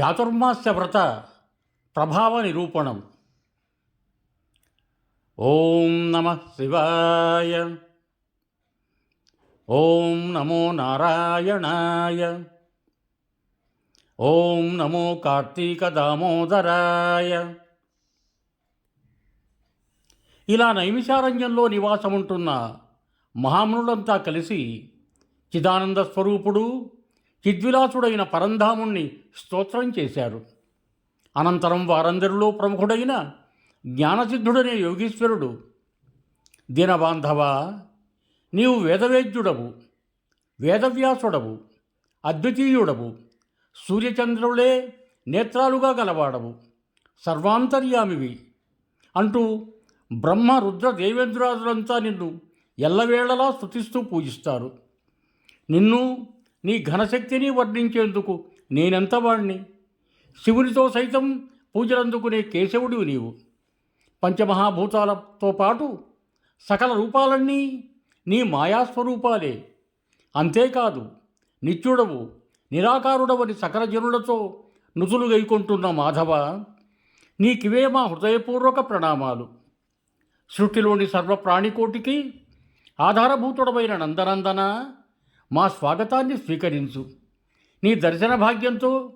చాతుర్మాస్య వ్రత ప్రభావ నిరూపణం. ఓం నమ శివాయ. ఓం నమో నారాయణాయ. ఓం నమో కార్తీక దామోదరాయ. ఇలా నైమిషారణ్యంలో నివాసముంటున్న మహామునులంతా కలిసి చిదానంద స్వరూపుడు చిద్విలాసుడైన పరంధాముణ్ణి స్తోత్రం చేశారు. అనంతరం వారందరిలో ప్రముఖుడైన జ్ఞానసిద్ధుడనే యోగీశ్వరుడు దీనబాంధవ నీవు వేదవేద్యుడవు వేదవ్యాసుడవు అద్వితీయుడవు సూర్యచంద్రులే నేత్రాలుగా గలవాడవు సర్వాంతర్యామివి అంటూ బ్రహ్మ రుద్ర దేవేంద్రాదులంతా నిన్ను ఎల్లవేళలా స్తుతిస్తూ పూజిస్తారు. నిన్ను నీ ఘనశక్తిని వర్ణించేందుకు నేనెంత వాణ్ణి? శివునితో సైతం పూజలందుకునే కేశవుడివి నీవు. పంచమహాభూతాలతో పాటు సకల రూపాలన్నీ నీ మాయాస్వరూపాలే. అంతేకాదు నిత్యుడవు నిరాకారుడవని సకల జనులతో నుతులు గైకొంటున్న మాధవ నీకివే మా హృదయపూర్వక ప్రణామాలు. సృష్టిలోని సర్వ ప్రాణికోటికి ఆధారభూతుడమైన నందనందన? మా స్వాగతాన్ని స్వీకరించు. నీ దర్శన భాగ్యంతో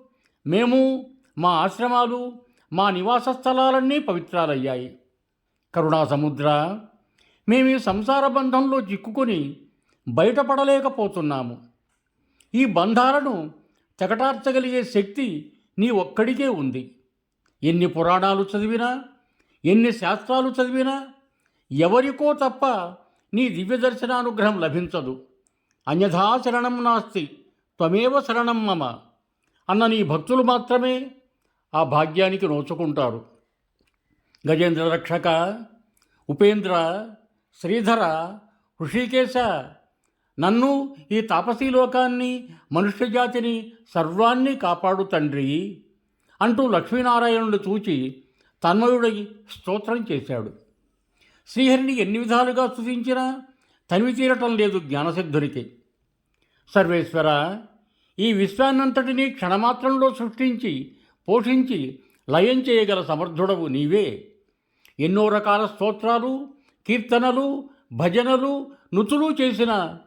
మేము మా ఆశ్రమాలు మా నివాస స్థలాలన్నీ పవిత్రాలయ్యాయి. కరుణా సముద్ర మేము ఈ సంసార బంధంలో చిక్కుకొని బయటపడలేకపోతున్నాము. ఈ బంధాలను తెగటార్చగలిగే శక్తి నీ ఒక్కడికే ఉంది. ఎన్ని పురాణాలు చదివినా ఎన్ని శాస్త్రాలు చదివినా ఎవరికో తప్ప నీ దివ్య దర్శనానుగ్రహం లభించదు. అన్యథా శరణం నాస్తి త్వమేవ శరణం మమ. అన్న నీ భక్తులు మాత్రమే ఆ భాగ్యానికి నోచుకుంటారు. గజేంద్ర రక్షక ఉపేంద్ర శ్రీధర హృషికేశ నన్ను ఈ తాపసీ లోకాన్ని మనుష్యజాతిని సర్వాన్ని కాపాడు తండ్రి అంటూ లక్ష్మీనారాయణుడు చూచి తన్మయుడై స్తోత్రం చేశాడు. శ్రీహరిని ఎన్ని విధాలుగా స్థుతించినా తనివి తీరటం లేదు జ్ఞానసిద్ధునికి. సర్వేశ్వర ఈ విశ్వాన్నంతటినీ క్షణమాత్రంలో సృష్టించి పోషించి లయం చేయగల సమర్థుడవు నీవే. ఎన్నో రకాల స్తోత్రాలు కీర్తనలు భజనలు నుతులు చేసిన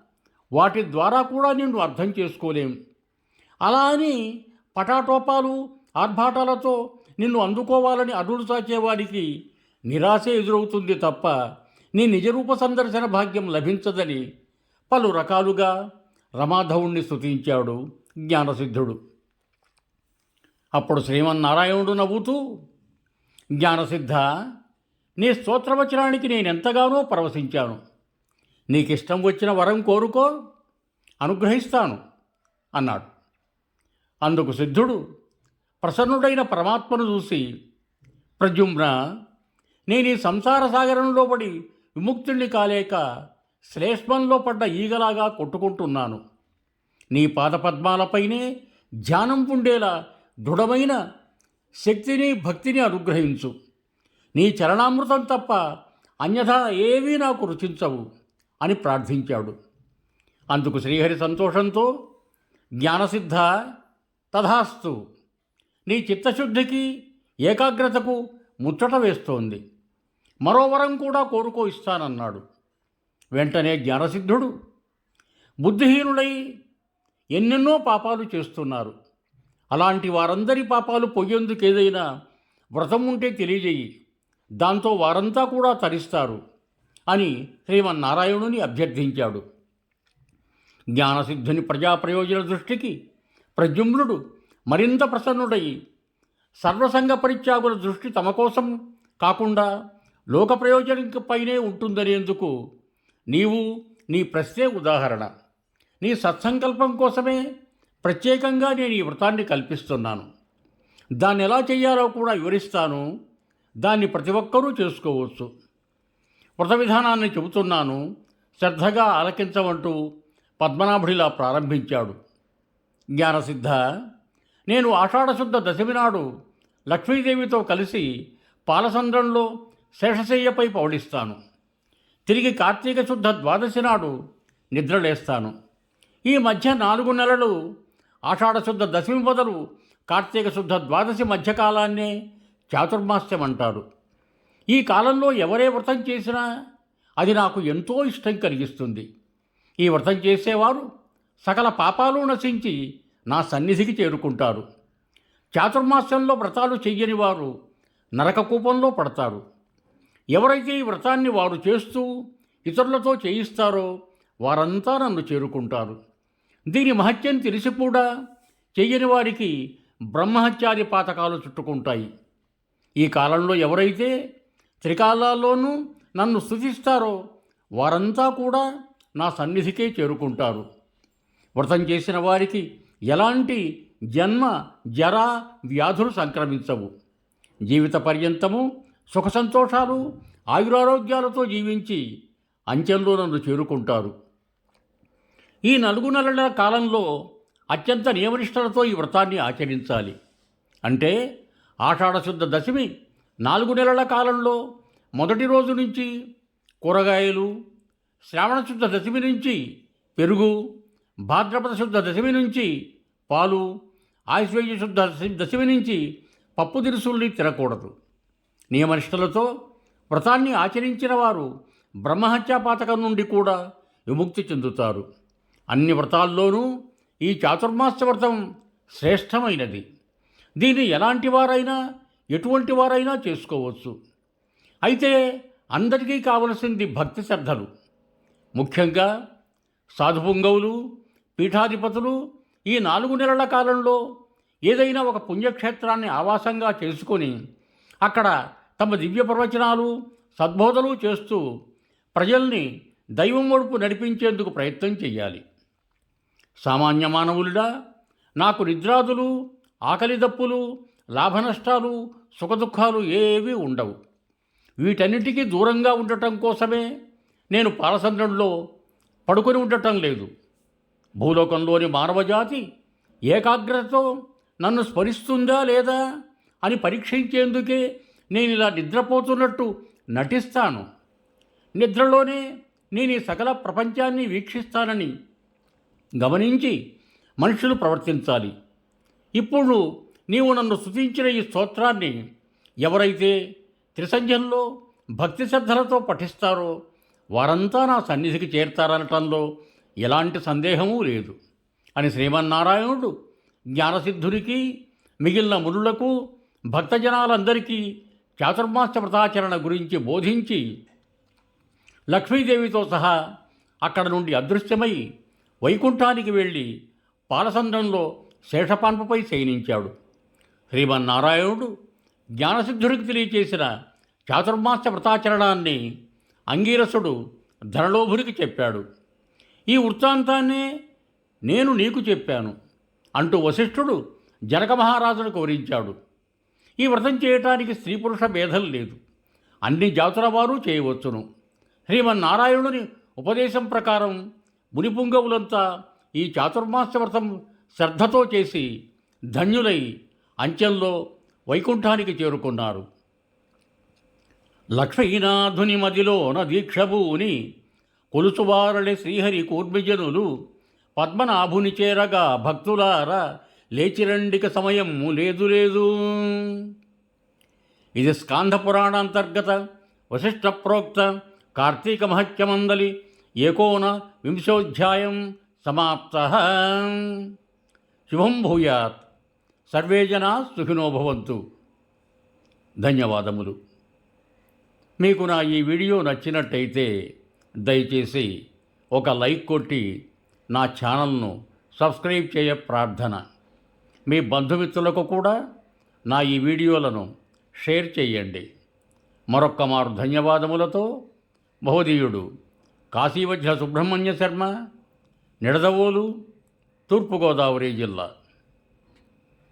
వాటి ద్వారా కూడా నిన్ను అర్థం చేసుకోలేం. అలా అని పటాటోపాలు ఆర్భాటాలతో నిన్ను అందుకోవాలని అరుడు సాచేవాడికి నిరాశ ఎదురవుతుంది తప్ప నీ నిజరూప సందర్శన భాగ్యం లభించదని పలు రకాలుగా రమాధవుణ్ణి స్తుతించాడు జ్ఞానసిద్ధుడు. అప్పుడు శ్రీమన్నారాయణుడు నవ్వుతూ జ్ఞానసిద్ధ నీ స్తోత్రవచనానికి నేనెంతగానో పరవశించాను. నీకిష్టం వచ్చిన వరం కోరుకో అనుగ్రహిస్తాను అన్నాడు. అందుకు సిద్ధుడు ప్రసన్నుడైన పరమాత్మను చూసి ప్రజుమ్న నేను ఈ సంసార సాగరంలో పడి విముక్తుణ్ణి కాలేక శ్లేష్మంలో పడ్డ ఈగలాగా కొట్టుకుంటున్నాను. నీ పాదపద్మాలపైనే ధ్యానం ఉండేలా దృఢమైన శక్తిని భక్తిని అనుగ్రహించు. నీ చరణామృతం తప్ప అన్యథా ఏవీ నాకు రుచించవు అని ప్రార్థించాడు. అందుకు శ్రీహరి సంతోషంతో జ్ఞానసిద్ధ తథాస్తు నీ చిత్తశుద్ధికి ఏకాగ్రతకు ముచ్చట వేస్తోంది. మరో వరం కూడా కోరుకో ఇస్తానన్నాడు. వెంటనే జ్ఞానసిద్ధుడు. బుద్ధిహీనుడై ఎన్నెన్నో పాపాలు చేస్తున్నారు. అలాంటి వారందరి పాపాలు పొయ్యేందుకు ఏదైనా వ్రతం ఉంటే తెలియజేయి. దాంతో వారంతా కూడా తరిస్తారు అని శ్రీమన్నారాయణుని అభ్యర్థించాడు. జ్ఞానసిద్ధుని ప్రజాప్రయోజన దృష్టికి ప్రజుమ్నుడు మరింత ప్రసన్నుడై సర్వసంగ పరిత్యాగుల దృష్టి తమ కోసం కాకుండా లోక ప్రయోజనంపైనే ఉంటుందనేందుకు నీవు నీ ప్రశ్నే ఉదాహరణ. నీ సత్సంకల్పం కోసమే ప్రత్యేకంగా నేను ఈ వ్రతాన్ని కల్పిస్తున్నాను. దాన్ని ఎలా చేయాలో కూడా వివరిస్తాను. దాన్ని ప్రతి ఒక్కరూ చేసుకోవచ్చు. వ్రత విధానాన్ని చెబుతున్నాను. శ్రద్ధగా ఆలకించమంటూ పద్మనాభుడిలా ప్రారంభించాడు. జ్ఞానసిద్ధ నేను ఆషాఢశుద్ధ దశమి నాడు లక్ష్మీదేవితో కలిసి పాలసంద్రంలో శేషశయ్యపై పౌడిస్తాను. తిరిగి కార్తీక శుద్ధ ద్వాదశి నాడు నిద్రలేస్తాను. ఈ మధ్య నాలుగు నెలలు ఆషాఢశుద్ధ దశమి మొదలు కార్తీక శుద్ధ ద్వాదశి మధ్యకాలాన్నే చాతుర్మాస్యం అంటారు ఈ కాలంలో ఎవరే వ్రతం చేసినా అది నాకు ఎంతో ఇష్టం కలిగిస్తుంది. ఈ వ్రతం చేసేవారు సకల పాపాలు నశించి నా సన్నిధికి చేరుకుంటారు. చాతుర్మాస్యంలో వ్రతాలు చెయ్యని వారు నరక కూపంలో పడతారు. ఎవరైతే ఈ వ్రతాన్ని వారు చేస్తూ ఇతరులతో చేయిస్తారో వారంతా నన్ను చేరుకుంటారు. దీని మహత్యం తెలిసి కూడా చెయ్యని వారికి బ్రహ్మహత్యాది పాతకాలు చుట్టుకుంటాయి. ఈ కాలంలో ఎవరైతే త్రికాలాల్లోనూ నన్ను స్థుతిస్తారో వారంతా కూడా నా సన్నిధికే చేరుకుంటారు. వ్రతం చేసిన వారికి ఎలాంటి జన్మ జరా వ్యాధులు సంక్రమించవు. జీవిత పర్యంతము సుఖ సంతోషాలు ఆయురారోగ్యాలతో జీవించి అంచెంలో నన్ను చేరుకుంటారు. ఈ నలుగు నెలల కాలంలో అత్యంత నియమనిష్టలతో ఈ వ్రతాన్ని ఆచరించాలి. అంటే ఆషాఢశుద్ధ దశమి నాలుగు నెలల కాలంలో మొదటి రోజు నుంచి కూరగాయలు శ్రావణశుద్ధ దశమి నుంచి పెరుగు భాద్రపద శుద్ధ దశమి నుంచి పాలు ఆయుష్వేయ శుద్ధ దశమి నుంచి పప్పు దినుసుల్ని తినకూడదు. నియమనిష్టలతో వ్రతాన్ని ఆచరించిన వారు బ్రహ్మహత్యా పాతకం నుండి కూడా విముక్తి చెందుతారు. అన్ని వ్రతాల్లోనూ ఈ చాతుర్మాస వ్రతం శ్రేష్టమైనది. దీన్ని ఎలాంటి వారైనా ఎటువంటి వారైనా చేసుకోవచ్చు. అయితే అందరికీ కావలసింది భక్తి శ్రద్ధలు. ముఖ్యంగా సాధుపుంగవులు పీఠాధిపతులు ఈ నాలుగు నెలల కాలంలో ఏదైనా ఒక పుణ్యక్షేత్రాన్ని ఆవాసంగా చేసుకొని అక్కడ తమ దివ్య ప్రవచనాలు సద్బోధలు చేస్తూ ప్రజల్ని దైవం వడుపు నడిపించేందుకు ప్రయత్నం చేయాలి సామాన్య మానవులుడా నాకు నిద్రాదులు ఆకలి దప్పులు లాభనష్టాలు సుఖదుఖాలు ఏవీ ఉండవు. వీటన్నిటికీ దూరంగా ఉండటం కోసమే నేను పాలసంద్రంలో పడుకొని ఉండటం లేదు. భూలోకంలోని మానవజాతి ఏకాగ్రతతో నన్ను స్మరిస్తుందా లేదా అని పరీక్షించేందుకే నేను ఇలా నిద్రపోతున్నట్టు నటిస్తాను. నిద్రలోనే నేను ఈ సకల ప్రపంచాన్ని వీక్షిస్తానని గమనించి మనుషులు ప్రవర్తించాలి. ఇప్పుడు నీవు నన్ను స్తుతించిన ఈ స్తోత్రాన్ని ఎవరైతే త్రిసంధ్యంలో భక్తి శ్రద్ధలతో పఠిస్తారో వారంతా నా సన్నిధికి చేరతారనటంలో ఎలాంటి సందేహమూ లేదు. అని శ్రీమన్నారాయణుడు జ్ఞానసిద్ధునికి మిగిలిన మునులకు భక్తజనాలందరికీ చాతుర్మాస వ్రతాచరణ గురించి బోధించి లక్ష్మీదేవితో సహా అక్కడ నుండి అదృశ్యమై వైకుంఠానికి వెళ్ళి పాలసంద్రంలో శేషపాన్పపై శయనించాడు. శ్రీమన్నారాయణుడు జ్ఞానసిద్ధుడికి తెలియచేసిన చాతుర్మాస వ్రతాచరణాన్ని అంగీరసుడు ధనలోభునికి చెప్పాడు. ఈ వృత్తాంతాన్నే నేను నీకు చెప్పాను అంటూ వశిష్ఠుడు జనక మహారాజును వివరించాడు ఈ వ్రతం చేయటానికి స్త్రీ పురుష భేదం లేదు. అన్ని జాతుల వారు చేయవచ్చును. శ్రీమన్నారాయణుని ఉపదేశం ప్రకారం మునిపుంగవులంతా ఈ చాతుర్మాస వ్రతం శ్రద్ధతో చేసి ధన్యులై అంచెల్లో వైకుంఠానికి చేరుకున్నారు. లక్ష్మీనాథుని మదిలోన దీక్షభూని కొలుచువారలి శ్రీహరి కూర్మిజనులు పద్మనాభుని చేరగా భక్తులారా లేచిరండిక సమయం లేదు లేదు. ఇది స్కాంధపురాణాంతర్గత అంతర్గత వశిష్ట ప్రోక్త కార్తీక మహత్యమందలి ఏకోన వింశోధ్యాయం సమాప్త. శుభం భూయాత్. సర్వే జనా సుఖినో భవంతు. ధన్యవాదములు. మీకు నా ఈ వీడియో నచ్చినట్టయితే దయచేసి ఒక లైక్ కొట్టి నా ఛానల్ను సబ్స్క్రైబ్ చేయ ప్రార్థన. మీ బంధుమిత్రులకు కూడా నా ఈ వీడియోలను షేర్ చేయండి. మరొక్క మారు ధన్యవాదములతో మహోదీయుడు కాశీవధ్య సుబ్రహ్మణ్య శర్మ నిడదవోలు తూర్పుగోదావరి జిల్లా.